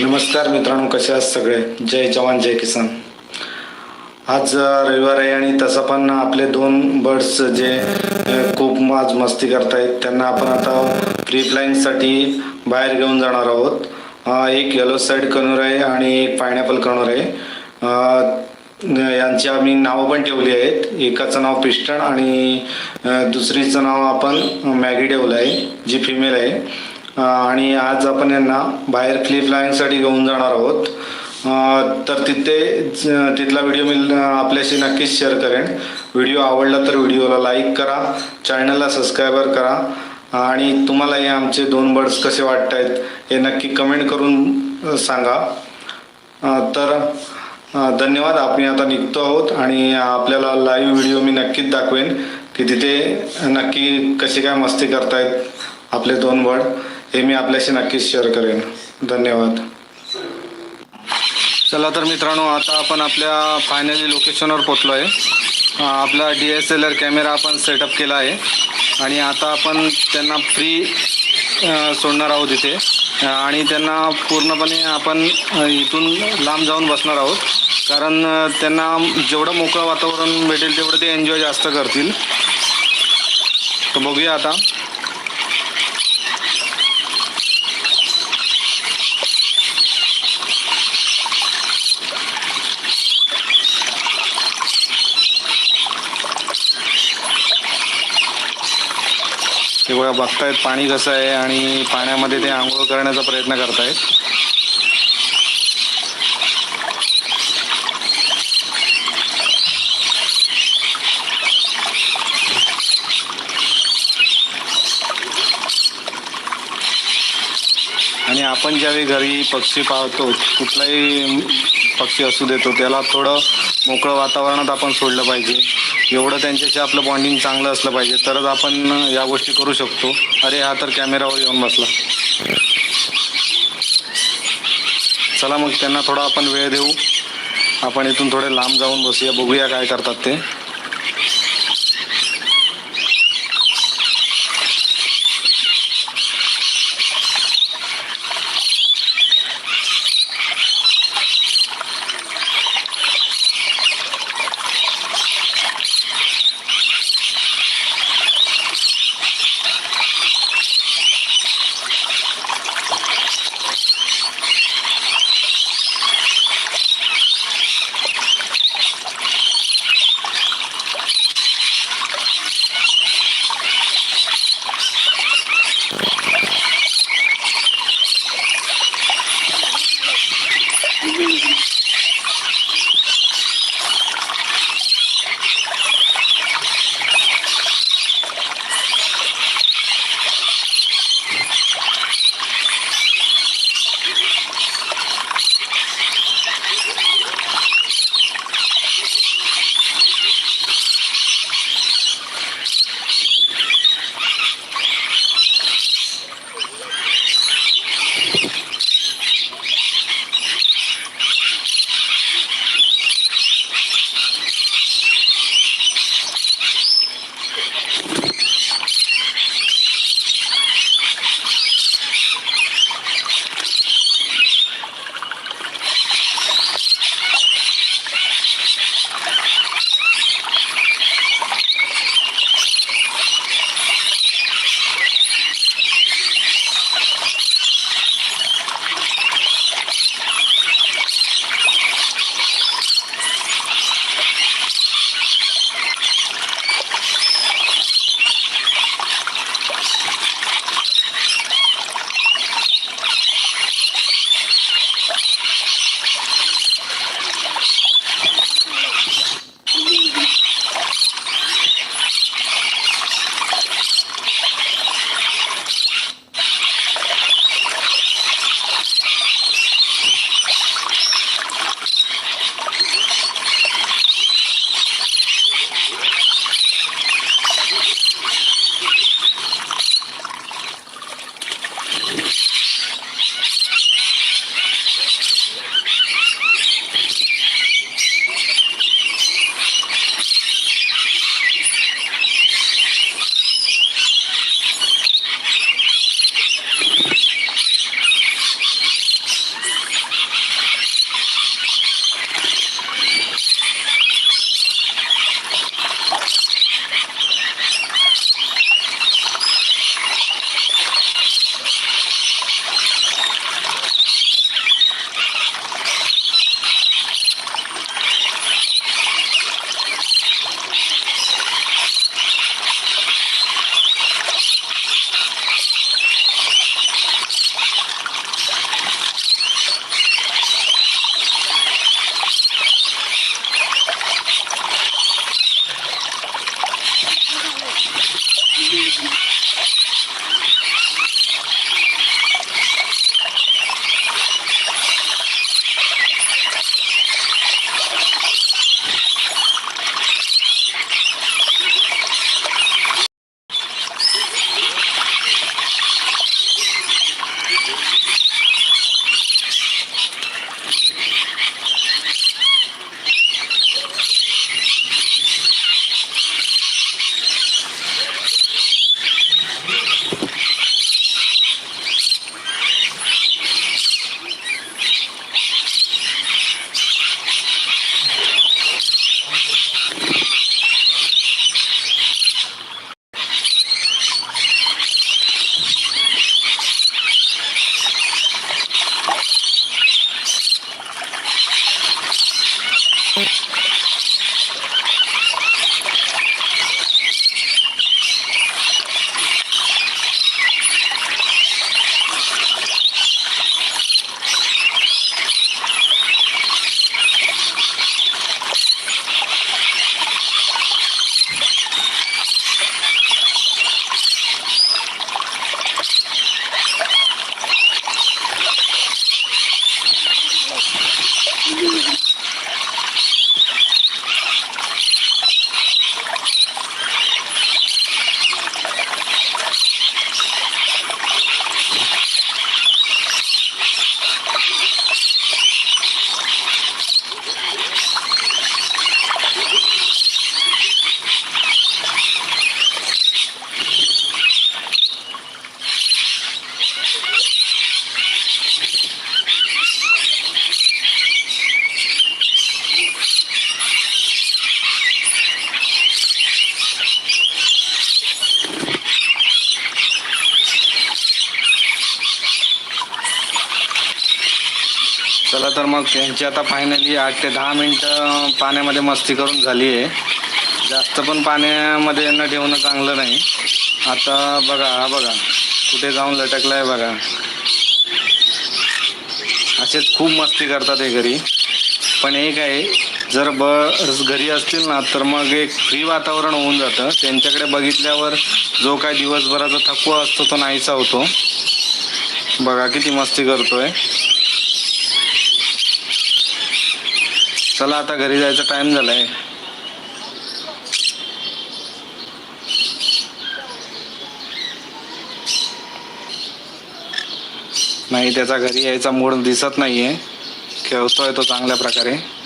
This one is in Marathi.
नमस्कार मित्रांनो कसे आहात सगळे? जय जवान जय किसान. आज रविवार आहे आणि तसं पण आपले दोन बर्ड्स जे खूप आज मस्ती करतायत त्यांना आपण आता फ्री फ्लाईंगसाठी बाहेर घेऊन जाणार आहोत. एक येलो साईड कनूर आहे आणि एक पायनॅपल कनूर आहे. यांची आम्ही नावं पण ठेवली आहेत. एकाचं नाव पिस्टन आणि दुसरीचं नाव आपण मॅगी ठेवलं आहे जी फिमेल आहे. आणि आज आपण यांना बाहेर फ्ली फ्लाईंगसाठी घेऊन जाणार आहोत. तर तिथे तिथला व्हिडिओ मी आपल्याशी नक्कीच शेअर करेन. व्हिडिओ आवडला तर व्हिडिओला लाईक करा चॅनलला सबस्क्रायबर करा आणि तुम्हाला हे आमचे दोन बर्ड्स कसे वाटत आहेत हे नक्की कमेंट करून सांगा. तर धन्यवाद. आपण आता निघतो आहोत आणि आपल्याला लाईव्ह व्हिडिओ मी नक्कीच दाखवेन की तिथे नक्की कशी काय मस्ती करतायत आपले दोन बर्ड हे मी आपल्याशी नक्कीच शेअर करेन. धन्यवाद. चला तर मित्रांनो आता आपण आपल्या फायनली लोकेशनवर पोचलो आहे आपला D S L R camera आपण सेटअप केला आहे. आणि आता आपण त्यांना फ्री सोडणार आहोत इथे. आणि त्यांना पूर्णपणे आपण इथून लांब जाऊन बसणार आहोत. कारण त्यांना जेवढं मोकळं वातावरण भेटेल तेवढं ते एन्जॉय जास्त करतील. तर बघूया आता. बघा बघतायत पाणी कसं आहे आणि पाण्यामध्ये ते आंघोळ करण्याचा प्रयत्न करतायत. आणि आपण ज्यावेळी घरी पक्षी पाहतो कुठलाही पक्षी असू देतो त्याला थोडं मोकळं वातावरणात आपण सोडलं पाहिजे. एवढं त्यांच्याशी आपलं बॉन्डिंग चांगलं असलं पाहिजे. तरच आपण या गोष्टी करू शकतो. अरे हा तर कॅमेरावर येऊन बसला. चला मग त्यांना थोडा आपण वेळ देऊ. आपण इथून थोडे लांब जाऊन बसूया. बघूया काय करतात ते. चला तर मग त्यांची आता फायनली आठ ते दहा मिनटं पाण्यामध्ये मस्ती करून झाली आहे जास्त पण पाण्यामध्ये न ठेवणं चांगलं नाही. आता बघा हा बघा कुठे जाऊन लटकलाय बघा. असेच खूप मस्ती करतात हे घरी. पण एक आहे जर बस घरी असतील ना तर मग एक फ्री वातावरण होऊन जातं. त्यांच्याकडे बघितल्यावर जो काय दिवसभराचा थकवा असतो तो नाहीसा होतो. बघा किती मस्ती करतोय. चला आता घरी जायचा टाइम झालाय. नाही त्याचा घरी यायचा मूड दिसत नाहीये. खेळतोय तो चांगल्या प्रकारे.